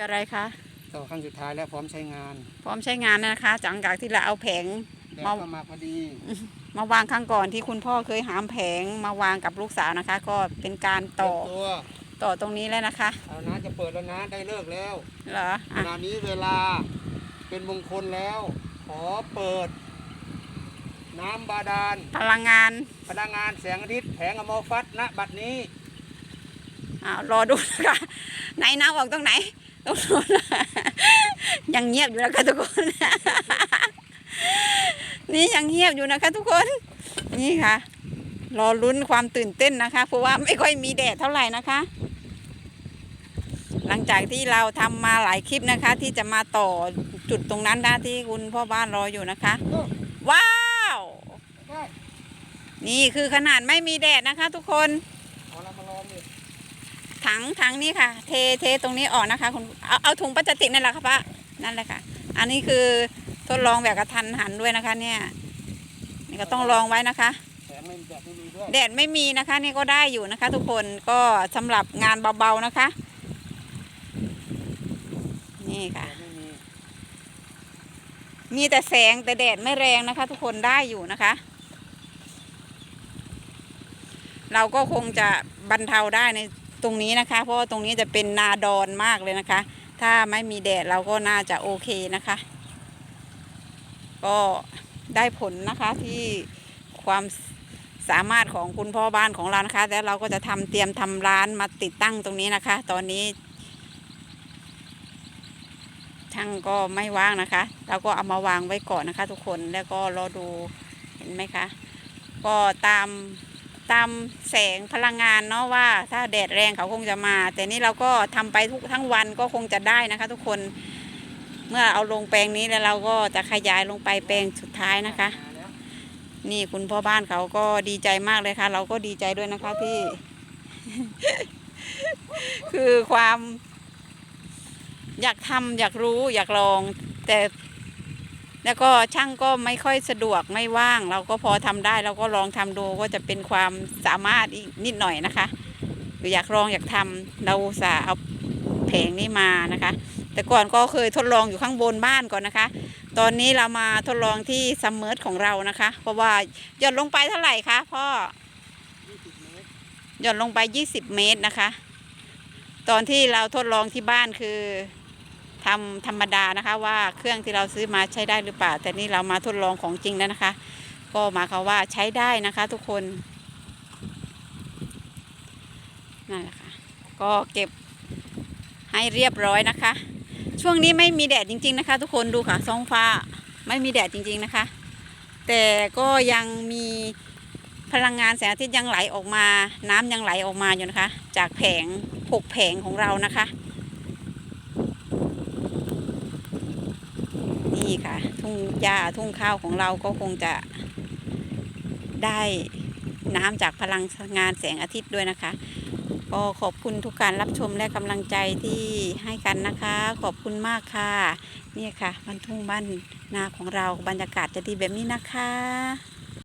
คืออะไรคะต่อครั้งสุดท้ายแล้วพร้อมใช้งาน พร้อมใช้งานนะคะหลังจากที่เราเอาแผงแดดมาก็มาพอดี มาวางครั้งก่อนที่คุณพ่อเคยหามแผงมาวางกับลูกสาวนะคะ ก็เป็นการต่อเตรียมตัวต่อตรงนี้แล้วนะคะเอานะจะเปิดแล้วนะได้เลิกแล้วเหรอขอะณะนี้เวลาเป็นมงคลแล้ว ขอเปิด น้ำบาดาลพลังงาน พลังงานแสงอาทิตย์แผงอมอฟัสณบัดนี้ อ่ารอดูนะคะไหนน้ำออกตรงไหนตรงโน้นยังเงียบอยู่นะคะทุกคน นี่ยังเงียบอยู่นะคะ ทุกคน นี่ค่ะ รอลุ้นความตื่นเต้นนะคะ เพราะว่าไม่ค่อยมีแดดเท่าไหร่นะคะ หลังจากที่เราทำมาหลายคลิปนะคะ ที่จะมาต่อจุดตรงนั้นนะที่คุณพ่อบ้านรออยู่นะคะ ว้าว นี่คือขนาดไม่มีแดดนะคะ ทุกคน เอาละมาลองดิ ถังถังนี้ค่ะ เทเทตรงนี้ออกนะคะคุณเอาเอาถุงพลาสติกนั่นแหละค่ะป้านั่นแหละค่ะ อันนี้คือทดลองแบบกระทันหันด้วยนะคะ เนี่ย นี่ก็ต้องลองไว้นะคะแสงไม่แดดไม่มีด้วยแดดไม่มีนะคะ นี่ก็ได้อยู่นะคะ ทุกคนก็สำหรับงานเบาๆนะคะ นี่แดค่ะ ดไม่มีมีแต่แสงแต่แดดไม่แรงนะคะ ทุกคนได้อยู่นะคะ เราก็คงจะบรรเทาได้ใน ตรงนี้นะคะ เพราะว่าตรงนี้จะเป็นนาดอนมากเลยนะคะ ถ้าไม่มีแดดเราก็น่าจะโอเคนะคะ ก็ได้ผลนะคะที่ความสามารถของคุณพ่อบ้านของเรานะคะแล้วเราก็จะทำเตรียมทำร้านมาติดตั้งตรงนี้นะคะ ตอนนี้ ช่างก็ไม่ว่างนะคะ เราก็เอามาวางไว้ก่อนนะคะ ทุกคนแล้วก็รอดูเห็นไหมคะ ก็ตาม ตามแสงพลังงานเนาะว่า ถ้าแดดแรงเขาคงจะมา แต่นี่เราก็ทำไปทุกทั้งวันก็คงจะได้นะคะ ทุกคนเมื่อเอาลงแปลงนี้แล้วเราก็จะขยายลงไปแปลงสุดท้ายนะคะ นี่คุณพ่อบ้านเขาก็ดีใจมากเลยค่ะ เราก็ดีใจด้วยนะคะที่ คือความ อยากทำอยากรู้อยากลอง แต่ แล้วก็ช่างก็ไม่ค่อยสะดวกไม่ว่าง เราก็พอทำได้เราก็ลองทำดูก็จะเป็นความสามารถอีกนิดหน่อยนะคะอยากลองอยากทำเราสาเอาแผงนี้มานะคะ แต่ก่อนก็เคยทดลองอยู่ข้างบนบ้านก่อนนะคะ ตอนนี้เรามาทดลองที่ซัมเมอร์ของเรานะคะ เพราะว่าหย่อนลงไปเท่าไหร่คะพ่อหย่อนลงไป 20 เมตรนะคะ ตอนที่เราทดลองที่บ้านคือ ทำธรรมดานะคะว่าเครื่องที่เราซื้อมาใช้ได้หรือเปล่า แต่นี่เรามาทดลองของจริงแล้วนะคะ ก็หมายความว่าใช้ได้นะคะทุกคนนั่นแหละค่ะก็เก็บให้เรียบร้อยนะคะ ช่วงนี้ไม่มีแดดจริง ๆนะคะ ทุกคนดูค่ะท้องฟ้าไม่มีแดดจริง ๆนะคะ แต่ก็ยังมีพลังงานแสงอาทิตย์ยังไหลออกมา น้ำยังไหลออกมาอยู่นะคะ จากแผงหกแผงของเรานะคะ นี่ค่ะ ทุ่งหญ้าทุ่งข้าวของเราก็คงจะได้น้ำจากพลังงานแสงอาทิตย์ด้วยนะคะก็ขอบคุณทุกการรับชมและกำลังใจที่ให้กันนะคะ ขอบคุณมากค่ะนี่ค่ะบ้านทุ่งบ้านนาของเราบรรยากาศจะดีแบบนี้นะคะ